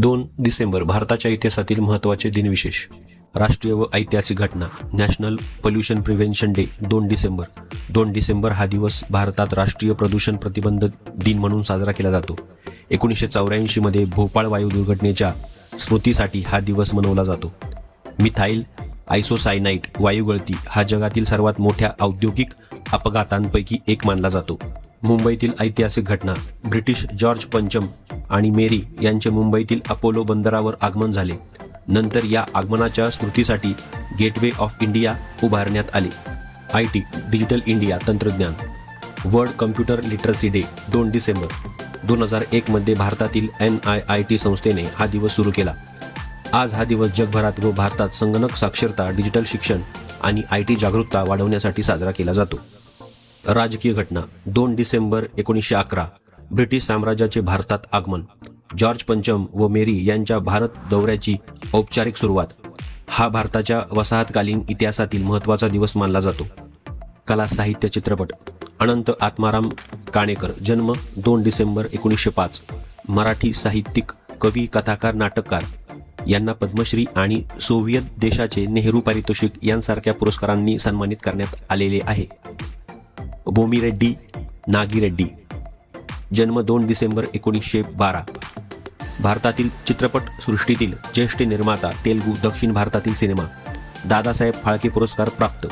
दोन डिसेंबर भारताच्या इतिहासातील महत्त्वाचे दिनविशेष. राष्ट्रीय व ऐतिहासिक घटना नॅशनल पोल्युशन प्रिव्हेन्शन डे दोन डिसेंबर. दोन डिसेंबर हा दिवस भारतात राष्ट्रीय प्रदूषण प्रतिबंध दिन म्हणून साजरा केला जातो. एकोणीसशे चौऱ्याऐंशीमध्ये भोपाळ वायू दुर्घटनेच्या स्मृतीसाठी हा दिवस मनवला जातो. मिथाईल आयसोसायनाईट वायुगळती हा जगातील सर्वात मोठ्या औद्योगिक अपघातांपैकी एक मानला जातो. मुंबईतील ऐतिहासिक घटना ब्रिटिश जॉर्ज पंचम आणि मेरी यांचे मुंबईतील अपोलो बंदरावर आगमन झाले. नंतर या आगमनाच्या स्मृतीसाठी गेटवे ऑफ इंडिया उभारण्यात आले. आय टी डिजिटल इंडिया तंत्रज्ञान. वर्ल्ड कम्प्युटर लिटरसी डे दोन डिसेंबर. दोन हजार एकमध्ये भारतातील एन आय आय टी संस्थेने हा दिवस सुरू केला. आज हा दिवस जगभरात व भारतात संगणक साक्षरता डिजिटल शिक्षण आणि आय टी जागरूकता वाढवण्यासाठी साजरा केला जातो. राजकीय घटना दोन डिसेंबर एकोणीसशे अकरा. ब्रिटिश साम्राज्याचे भारतात आगमन. जॉर्ज पंचम व मेरी यांच्या भारत दौऱ्याची औपचारिक सुरुवात. हा भारताच्या वसाहतकालीन इतिहासातील महत्त्वाचा दिवस मानला जातो. कला साहित्य चित्रपट. अनंत आत्माराम काणेकर जन्म दोन डिसेंबर एकोणीसशे पाच. मराठी साहित्यिक कवी कथाकार नाटककार. यांना पद्मश्री आणि सोव्हिएत देशाचे नेहरू पारितोषिक यांसारख्या पुरस्कारांनी सन्मानित करण्यात आलेले आहे. बोमी रेड्डी नागी रेड्डी जन्म दोन डिसेंबर एकोणीसशे बारा. भारतातील चित्रपट सृष्टीतील ज्येष्ठ निर्माता तेलगू दक्षिण भारतातील सिनेमा. दादासाहेब फाळके पुरस्कार प्राप्त.